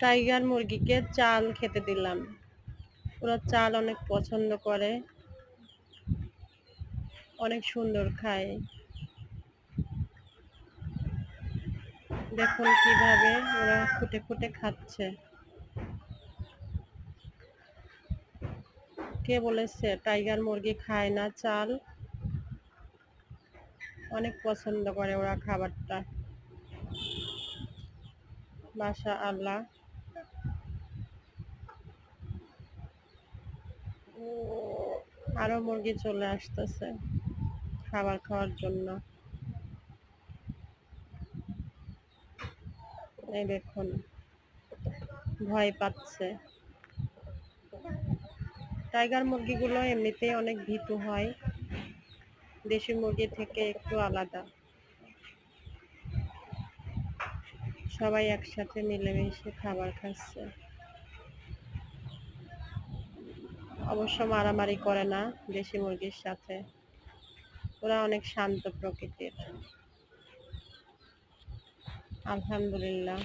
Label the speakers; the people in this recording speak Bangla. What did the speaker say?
Speaker 1: টাইগার মুরগিকে চাল খেতে দিলাম। ওরা চাল অনেক পছন্দ করে। অনেক সুন্দর খায়। দেখুন কীভাবে ওরা খুঁটে খুঁটে খাচ্ছে। কে বলেছে টাইগার মুরগি খায় না চাল? অনেক পছন্দ করে ওরা খাবারটা। মাশা আল্লাহ আরও মুরগি চলে আসতেছে খাবার খাওয়ার জন্য। এই দেখুন, ভয় পাচ্ছে। টাইগার মুরগিগুলো এমনিতেই অনেক ভীতু হয়, দেশি মুরগি থেকে একটু আলাদা। সবাই একসাথে মিলেমিশে খাবার খাচ্ছে। অবশ্য মারামারি করে না দেশি মুরগির সাথে। ওরা অনেক শান্ত প্রকৃতির। আলহামদুলিল্লাহ।